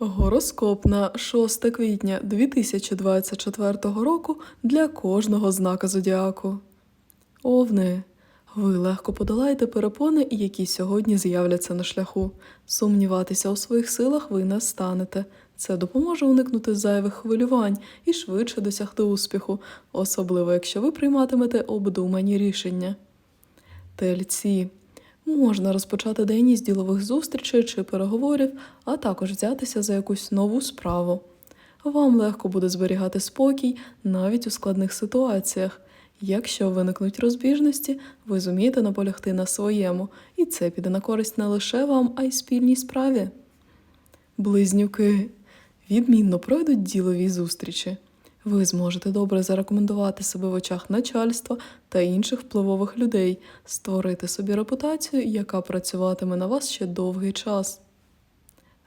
Гороскоп на 6 квітня 2024 року для кожного знака зодіаку. Овни. Ви легко подолаєте перепони, які сьогодні з'являться на шляху. Сумніватися у своїх силах ви не станете. Це допоможе уникнути зайвих хвилювань і швидше досягти успіху, особливо якщо ви прийматимете обдумані рішення. Тельці. Можна розпочати день із ділових зустрічей чи переговорів, а також взятися за якусь нову справу. Вам легко буде зберігати спокій навіть у складних ситуаціях. Якщо виникнуть розбіжності, ви зумієте наполягти на своєму, і це піде на користь не лише вам, а й спільній справі. Близнюки. Відмінно пройдуть ділові зустрічі. Ви зможете добре зарекомендувати себе в очах начальства та інших впливових людей, створити собі репутацію, яка працюватиме на вас ще довгий час.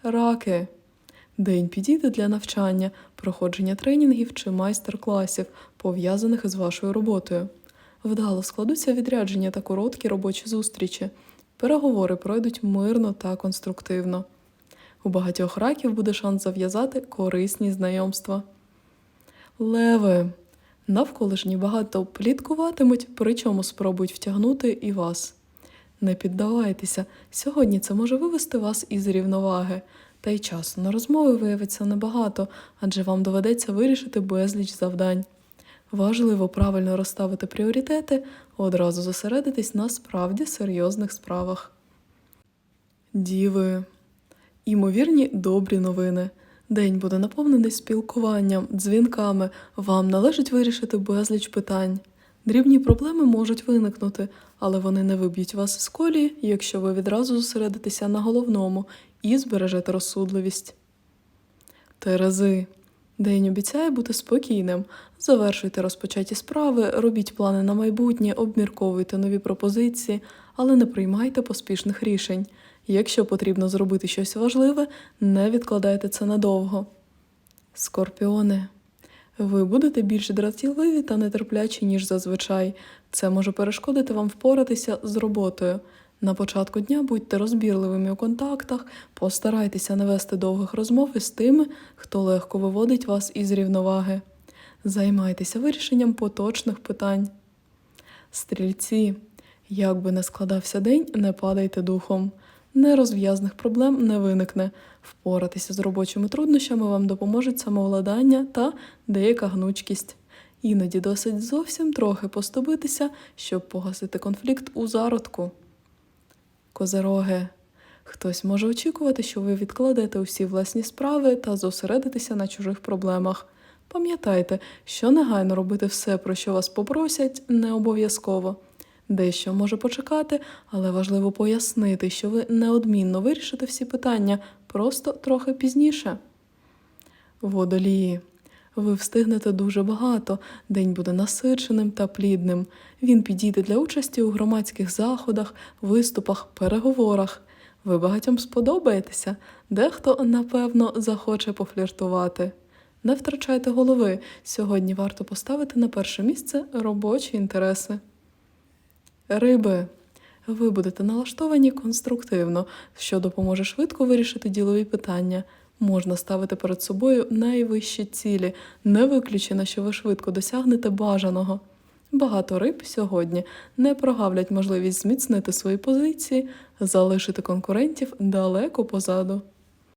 Раки. День підійде для навчання, проходження тренінгів чи майстер-класів, пов'язаних із вашою роботою. Вдало складуться відрядження та короткі робочі зустрічі. Переговори пройдуть мирно та конструктивно. У багатьох раків буде шанс зав'язати корисні знайомства. Леви. Навколишні багато пліткуватимуть, причому спробують втягнути і вас. Не піддавайтеся, сьогодні це може вивести вас із рівноваги, та й часу на розмови виявиться небагато, адже вам доведеться вирішити безліч завдань. Важливо правильно розставити пріоритети, одразу зосередитись на справді серйозних справах. Діви. Імовірні добрі новини. День буде наповнений спілкуванням, дзвінками. Вам належить вирішити безліч питань. Дрібні проблеми можуть виникнути, але вони не виб'ють вас з колії, якщо ви відразу зосередитеся на головному і збережете розсудливість. Терези. День обіцяє бути спокійним. Завершуйте розпочаті справи, робіть плани на майбутнє, обмірковуйте нові пропозиції, але не приймайте поспішних рішень. Якщо потрібно зробити щось важливе, не відкладайте це надовго. Скорпіони. Ви будете більш дратівливі та нетерплячі, ніж зазвичай. Це може перешкодити вам впоратися з роботою. На початку дня будьте розбірливими у контактах, постарайтеся не вести довгих розмов із тими, хто легко виводить вас із рівноваги. Займайтеся вирішенням поточних питань. Стрільці. Як би не складався день, не падайте духом. Нерозв'язних проблем не виникне. Впоратися з робочими труднощами вам допоможуть самовладання та деяка гнучкість. Іноді досить зовсім трохи поступитися, щоб погасити конфлікт у зародку. Козероги. Хтось може очікувати, що ви відкладете усі власні справи та зосередитеся на чужих проблемах. Пам'ятайте, що негайно робити все, про що вас попросять, не обов'язково. Дещо може почекати, але важливо пояснити, що ви неодмінно вирішите всі питання, просто трохи пізніше. Водолії. Ви встигнете дуже багато, день буде насиченим та плідним. Він підійде для участі у громадських заходах, виступах, переговорах. Ви багатьом сподобаєтеся, дехто, напевно, захоче пофліртувати. Не втрачайте голови, сьогодні варто поставити на перше місце робочі інтереси. Риби. Ви будете налаштовані конструктивно, що допоможе швидко вирішити ділові питання. Можна ставити перед собою найвищі цілі, не виключено, що ви швидко досягнете бажаного. Багато риб сьогодні не прогавлять можливість зміцнити свої позиції, залишити конкурентів далеко позаду.